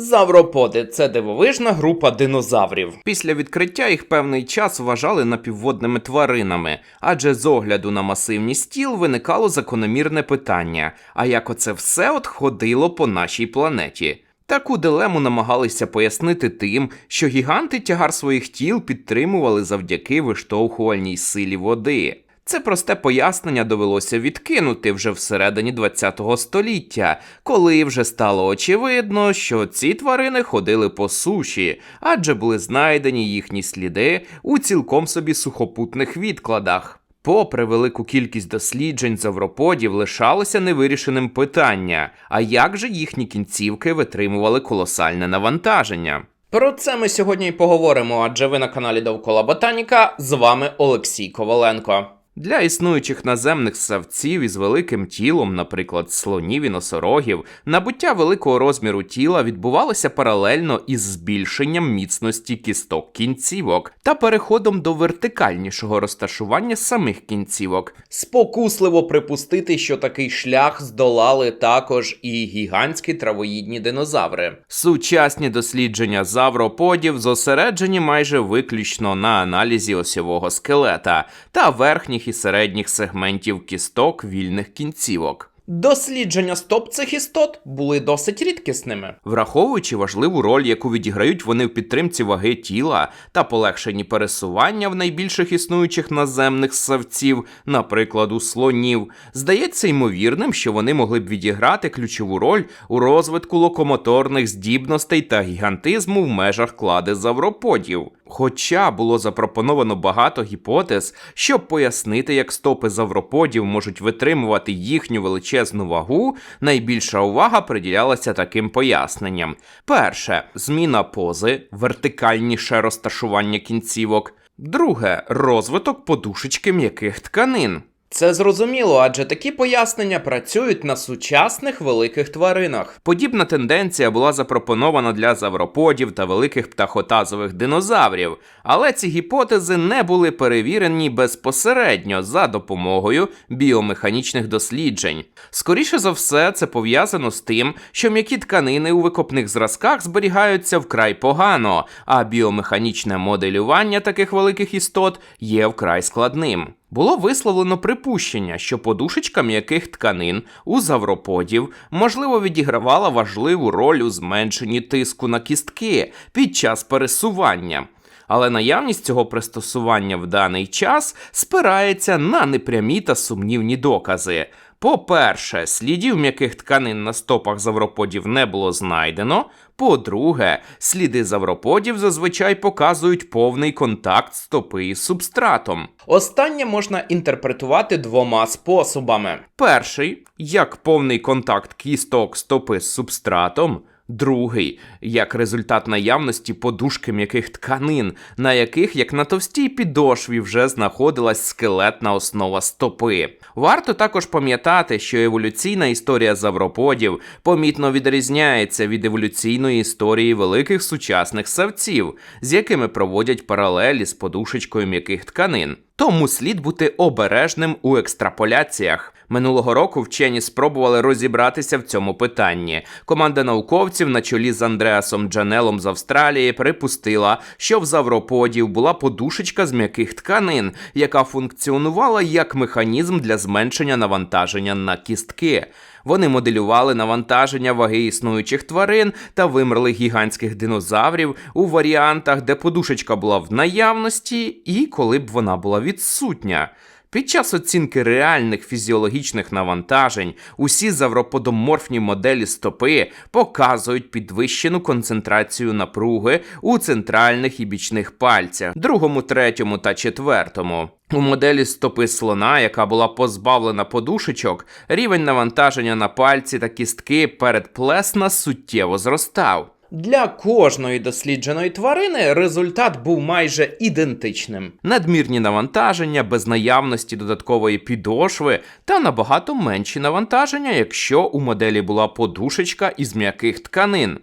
Завроподи це дивовижна група динозаврів. Після відкриття їх певний час вважали напівводними тваринами, адже з огляду на масивні стіл виникало закономірне питання: а як оце все от ходило по нашій планеті? Таку дилему намагалися пояснити тим, що гіганти тягар своїх тіл підтримували завдяки виштовхувальній силі води. Це просте пояснення довелося відкинути вже всередині ХХ століття, коли вже стало очевидно, що ці тварини ходили по суші, адже були знайдені їхні сліди у цілком собі сухопутних відкладах. Попри велику кількість досліджень завроподів лишалося невирішеним питання, а як же їхні кінцівки витримували колосальне навантаження? Про це ми сьогодні і поговоримо, адже ви на каналі Довкола Ботаніка. З вами Олексій Коваленко. Для існуючих наземних ссавців із великим тілом, наприклад, слонів і носорогів, набуття великого розміру тіла відбувалося паралельно із збільшенням міцності кісток кінцівок та переходом до вертикальнішого розташування самих кінцівок. Спокусливо припустити, що такий шлях здолали також і гігантські травоїдні динозаври. Сучасні дослідження завроподів зосереджені майже виключно на аналізі осьового скелета та верхніх і середніх сегментів кісток вільних кінцівок. Дослідження стоп цих істот були досить рідкісними, враховуючи важливу роль, яку відіграють вони в підтримці ваги тіла та полегшенні пересування в найбільших існуючих наземних ссавців, наприклад, у слонів, здається ймовірним, що вони могли б відіграти ключову роль у розвитку локомоторних здібностей та гігантизму в межах клади завроподів. Хоча було запропоновано багато гіпотез, щоб пояснити, як стопи завроподів можуть витримувати їхню величезну вагу, найбільша увага приділялася таким поясненням: перше зміна пози, вертикальніше розташування кінцівок. Друге розвиток подушечки м'яких тканин. Це зрозуміло, адже такі пояснення працюють на сучасних великих тваринах. Подібна тенденція була запропонована для завроподів та великих птахотазових динозаврів, але ці гіпотези не були перевірені безпосередньо за допомогою біомеханічних досліджень. Скоріше за все, це пов'язано з тим, що м'які тканини у викопних зразках зберігаються вкрай погано, а біомеханічне моделювання таких великих істот є вкрай складним. Було висловлено припущення, що подушечка м'яких тканин у завроподів можливо відігравала важливу роль у зменшенні тиску на кістки під час пересування. Але наявність цього пристосування в даний час спирається на непрямі та сумнівні докази. По-перше, слідів м'яких тканин на стопах завроподів не було знайдено. По-друге, сліди завроподів зазвичай показують повний контакт стопи із субстратом. Останнє можна інтерпретувати двома способами: перший як повний контакт кісток стопи з субстратом. Другий як результат наявності подушки м'яких тканин, на яких, як на товстій підошві, вже знаходилась скелетна основа стопи. Варто також пам'ятати, що еволюційна історія завроподів помітно відрізняється від еволюційної історії великих сучасних савців, з якими проводять паралелі з подушечкою м'яких тканин. Тому слід бути обережним у екстраполяціях. Минулого року вчені спробували розібратися в цьому питанні. Команда науковців на чолі з Андреасом Джанелом з Австралії припустила, що в завроподів була подушечка з м'яких тканин, яка функціонувала як механізм для зменшення навантаження на кістки. Вони моделювали навантаження ваги існуючих тварин та вимерлих гігантських динозаврів у варіантах, де подушечка була в наявності, і коли б вона була відсутня. Під час оцінки реальних фізіологічних навантажень усі завроподоморфні моделі стопи показують підвищену концентрацію напруги у центральних і бічних пальцях, другому, третьому та четвертому. У моделі стопи слона, яка була позбавлена подушечок, рівень навантаження на пальці та кістки передплесна суттєво зростав. Для кожної дослідженої тварини результат був майже ідентичним: надмірні навантаження без наявності додаткової підошви та набагато менші навантаження, якщо у моделі була подушечка із м'яких тканин.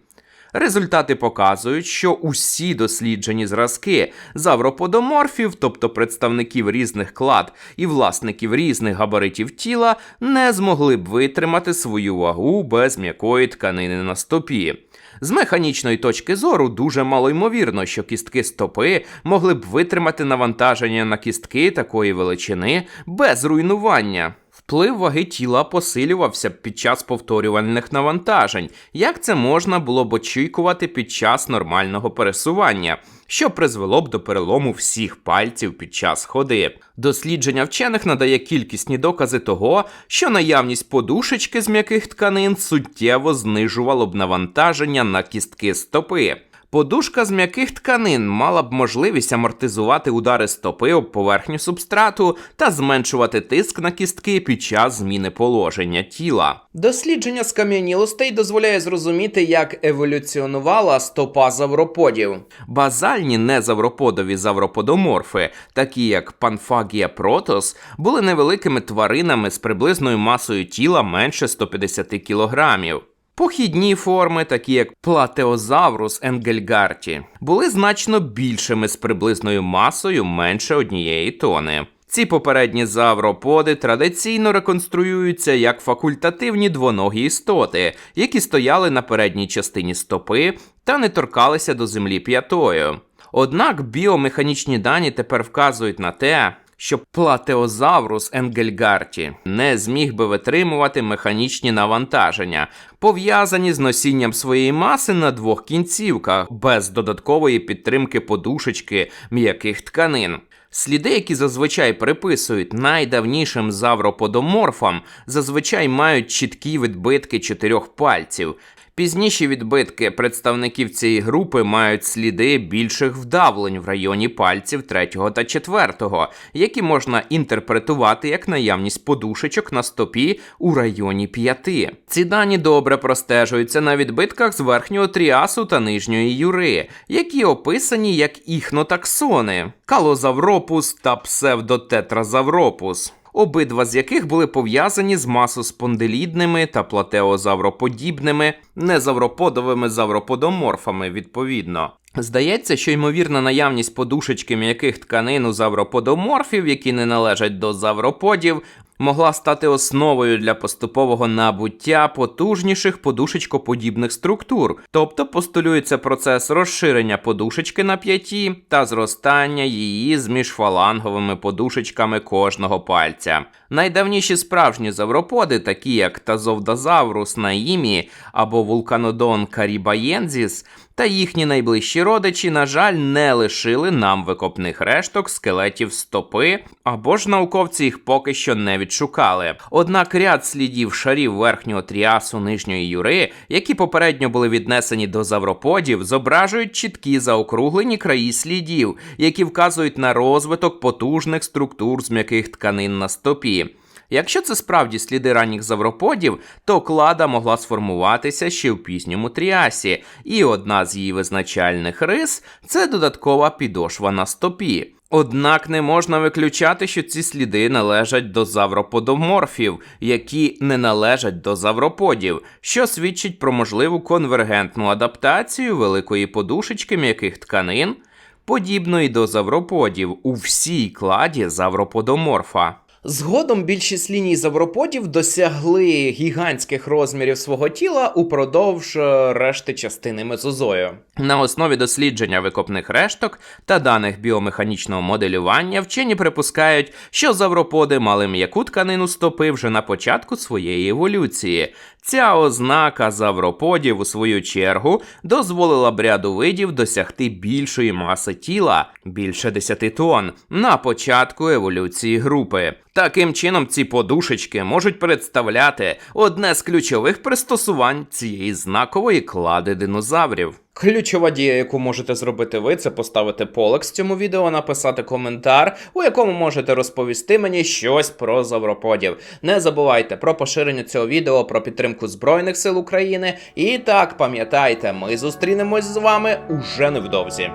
Результати показують, що усі досліджені зразки завроподоморфів, тобто представників різних клад і власників різних габаритів тіла, не змогли б витримати свою вагу без м'якої тканини на стопі. З механічної точки зору дуже малоймовірно, що кістки стопи могли б витримати навантаження на кістки такої величини без руйнування. Вплив ваги тіла посилювався під час повторювальних навантажень, як це можна було б очікувати під час нормального пересування, що призвело б до перелому всіх пальців під час ходи. Дослідження вчених надає кількісні докази того, що наявність подушечки з м'яких тканин суттєво знижувало б навантаження на кістки стопи. Подушка з м'яких тканин мала б можливість амортизувати удари стопи об поверхню субстрату та зменшувати тиск на кістки під час зміни положення тіла. Дослідження скам'янілостей дозволяє зрозуміти, як еволюціонувала стопа завроподів. Базальні незавроподові завроподоморфи, такі як Панфагія протос, були невеликими тваринами з приблизною масою тіла менше 150 кілограмів. Похідні форми, такі як Платеозаврус енгельгарті, були значно більшими з приблизною масою менше однієї тони. Ці попередні завроподи традиційно реконструюються як факультативні двоногі істоти, які стояли на передній частині стопи та не торкалися до землі п'ятою. Однак біомеханічні дані тепер вказують на те, що платеозаврус енгельгарті не зміг би витримувати механічні навантаження, пов'язані з носінням своєї маси на двох кінцівках без додаткової підтримки подушечки м'яких тканин. Сліди, які зазвичай приписують найдавнішим завроподоморфам, зазвичай мають чіткі відбитки чотирьох пальців. Пізніші відбитки представників цієї групи мають сліди більших вдавлень в районі пальців 3 та 4, які можна інтерпретувати як наявність подушечок на стопі у районі 5. Ці дані добре простежуються на відбитках з верхнього тріасу та нижньої юри, які описані як іхнотаксони калозавропус та псевдотетразавропус обидва з яких були пов'язані з масоспонделідними та платеозавроподібними, незавроподовими завроподоморфами, відповідно. Здається, що ймовірна наявність подушечки м'яких тканин у завроподоморфів, які не належать до завроподів, могла стати основою для поступового набуття потужніших подушечкоподібних структур, тобто постулюється процес розширення подушечки на п'яті та зростання її з міжфаланговими подушечками кожного пальця. Найдавніші справжні завроподи, такі як Тазовдазаврус наїмі або вулканодон карібаєнзіс, та їхні найближчі родичі, на жаль, не лишили нам викопних решток скелетів стопи, або ж науковці їх поки що не відшукали. Однак ряд слідів шарів верхнього тріасу нижньої юри, які попередньо були віднесені до завроподів, зображують чіткі заокруглені краї слідів, які вказують на розвиток потужних структур з м'яких тканин на стопі. Якщо це справді сліди ранніх завроподів, то клада могла сформуватися ще в пізньому тріасі, і одна з її визначальних рис це додаткова підошва на стопі. Однак не можна виключати, що ці сліди належать до завроподоморфів, які не належать до завроподів, що свідчить про можливу конвергентну адаптацію великої подушечки м'яких тканин, подібної до завроподів у всій кладі завроподоморфа. Згодом більшість ліній завроподів досягли гігантських розмірів свого тіла упродовж е, решти частини мезозою. На основі дослідження викопних решток та даних біомеханічного моделювання вчені припускають, що завроподи мали м'яку тканину стопи вже на початку своєї еволюції. Ця ознака завроподів, у свою чергу, дозволила б ряду видів досягти більшої маси тіла більше 10 тонн на початку еволюції групи. Таким чином, ці подушечки можуть представляти одне з ключових пристосувань цієї знакової клади динозаврів. Ключова дія, яку можете зробити ви, це поставити полекс цьому відео, написати коментар, у якому можете розповісти мені щось про завроподів. Не забувайте про поширення цього відео, про підтримку Збройних сил України. І так, пам'ятайте, ми зустрінемось з вами уже невдовзі.